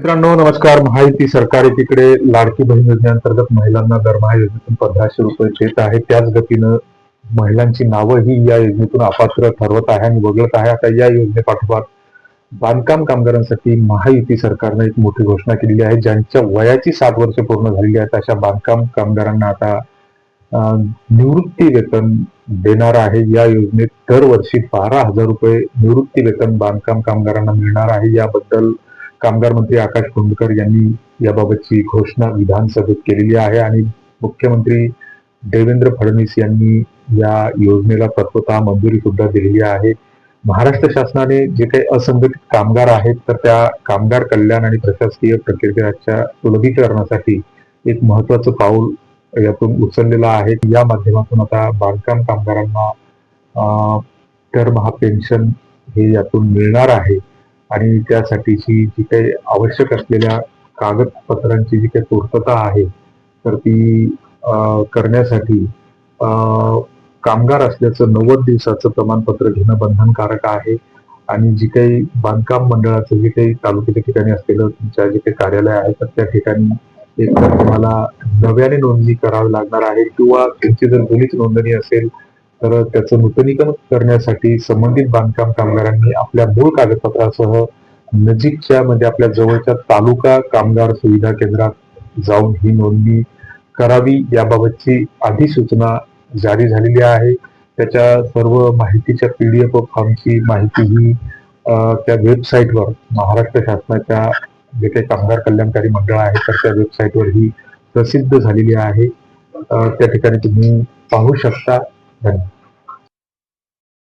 मित्रांनो नमस्कार. माहिती सरकार तिकडे लाडकी बहीण योजनेअंतर्गत महिलांना दरमहा योजनेतून पंधराशे रुपये देत आहे. त्याच गतीनं महिलांची नावं ही या योजनेतून अपात्र ठरवत आहे आणि वगळत आहे. आता या योजनेपाठोपाठ बांधकाम कामगारांसाठी महायुती सरकारनं एक मोठी घोषणा केलेली आहे ज्यांच्या वयाची सात वर्ष पूर्ण झालेली आहेत. अशा बांधकाम कामगारांना आता निवृत्ती वेतन देणार आहे. या योजनेत दरवर्षी बारा हजार रुपये निवृत्ती वेतन बांधकाम कामगारांना मिळणार आहे. याबद्दल कामगार मंत्री आकाश कुंडकर यांनी याबाबतची घोषणा विधानसभेत केलेली आहे आणि मुख्यमंत्री देवेंद्र फडणवीस यांनी या योजनेला तत्वतः मंजुरी सुद्धा दिलेली आहे. महाराष्ट्र शासनाने जे काही असंघटित कामगार आहेत तर त्या कामगार कल्याण आणि प्रशासकीय प्रक्रियेच्या सुलभीकरणासाठी एक महत्वाचं पाऊल यातून उचललेलं आहे. या माध्यमातून आता बांधकाम कामगारांना दरमहा पेन्शन हे यातून मिळणार आहे. आणि त्यासाठीची जी काही आवश्यक असलेल्या कागदपत्रांची जी काही पूर्तता आहे तर ती करण्यासाठी कामगार असल्याचं नव्वद दिवसाचं प्रमाणपत्र घेणं बंधनकारक आहे. आणि जी काही बांधकाम मंडळाचं जे काही तालुक्याच्या ठिकाणी असलेलं तुमच्या जे काही कार्यालय आहे तर त्या ठिकाणी एक तुम्हाला नव्याने नोंदणी करावी लागणार आहे किंवा त्यांची जर जुनीच नोंदणी असेल तर त्याचं नूतनीकरण करण्यासाठी संबंधित बांधकाम कामगारांनी आपल्या मूळ कागदपत्रासह नजीकच्या म्हणजे आपल्या जवळच्या तालुका कामगार सुविधा केंद्रात जाऊन ही नोंदणी करावी याबाबतची अधिसूचना जारी झालेली आहे. त्याच्या सर्व माहितीच्या पीडीएफ फॉर्मची माहिती ही त्या वेबसाईटवर महाराष्ट्र शासनाच्या जे काही कामगार कल्याणकारी मंडळ आहे तर त्या वेबसाईटवर ही प्रसिद्ध झालेली आहे. त्या ठिकाणी तुम्ही पाहू शकता. done